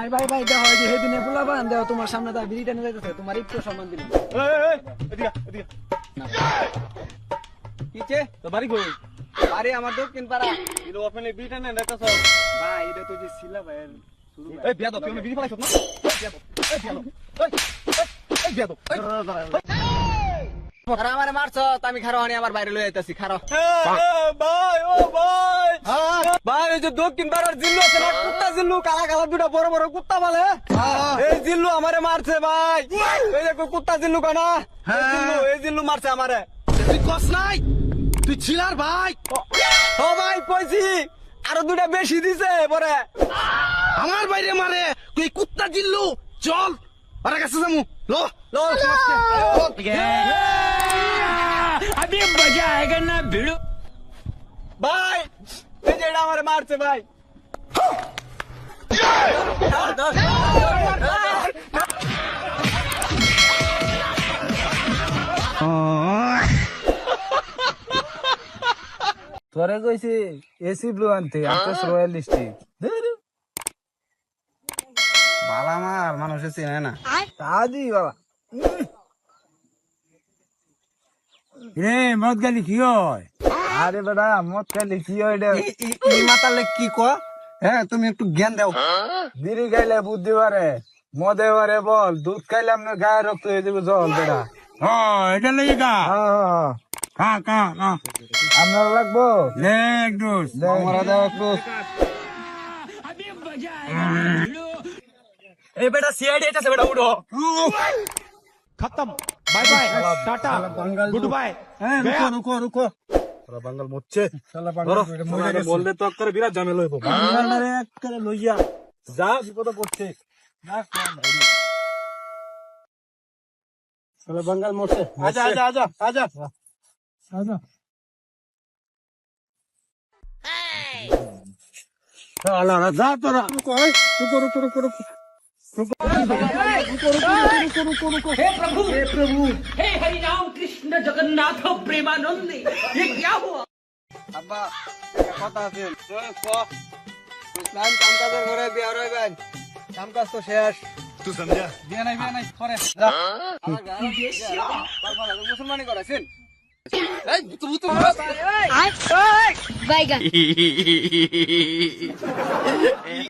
ভাই ভাই ভাই দেখো এই যে সেদিনে পোলা বান তোমার সামনে দা বিড়ি টানে যাইতেছে তোমার একটু সম্মান দিলাম। কিছে? তো বাড়ি কই? আরে আমার দক্ষিণ পাড়া। এটা ওপেনে বিড়ি টানে দেখতেছ ভাই এটা তো যে ছিলা ভাই এই বিয়া দাও তুই বিড়ি ফেলাইছ না? এই বিয়া দাও এই বিয়া দাও আর আমারে মারছ আমি খারো আনি আমার বাইরে লই আইতাছি খারো। ভাই ও ভাই। ভাই ওই যে দক্ষিণ পাড়ার জিল্লু আছে না? কুত্তা জিল্লু কালা কালা দুটা বড় বড় কুত্তা বলে হ্যাঁ। এই জিল্লু আমারে মারছে ভাই। এই দেখো কুত্তা জিল্লু কানা। এই হ্যাঁ। জিল্লু মারছে আমারে। তুই কস নাই? তুই ছিলার ভাই? ও ভাই কইছি আরও দুটা বেশি দিছে পরে আমার বাইরে মারে তুই কুত্তা জিল্লু চল। আরে কাছে যামু লো। লো আমি মজা আয়েগা না ভিড়। ভাই এটা আমার মারছে ভাই। তোরে কইছি এসি ব্লু আনতে আকাশ রয়্যাল লিস্টিক বালা মার মানুষ চিনে না। তাজি বাবা রে মদ গালি কি হয়? আরে বেটা মদ খাইলে কি হয় এটা এই মাতালে কি ক হ্যাঁ তুমি একটু জ্ঞান দাও বিড়ি খাইলে বুদ্ধি পারে মদে পারে বল দুধ খাইলে আপনার গায়ে রক্ত হয়ে যাবে জল বেটা ও এটা লেগে গা হ্যাঁ, হ্যাঁ, কা কা কা আপনার লাগবো ले एक डोज আমরা দাও একটু अभी मजा आएगा ना भिड़ो এই বেটা সিআইডি এটা বেটা উঠো खत्म bye bye tata good bye রুকো রুকো শালা বাঙ্গাল মরছে শালা বাঙ্গাল বললে তো করে বিরাট জামেল হইব বাঙ্গাল এক করে লইয়া যা বিপদ করছে না শালা বাঙ্গাল মরছে আজা আজা আজা আজা আজা শালা রাজা তোরা কই রুকো রুকো রুকো রুকো হে প্রভু হে প্রভু হে হরি নাম कृष्ण जगन्नाथ प्रेमानंद ये क्या हुआ আব্বা একটা কথা আছে ইসলাম কাম কাজের ঘরে বিয়া রইবেন কাম কাজ তো শেষ তুই সমঝা বিয়া নাই বিয়া নাই করে যা। আমার গায়ে বারবার মুসলমানি করেছেন এই বুতু বুতু Vai,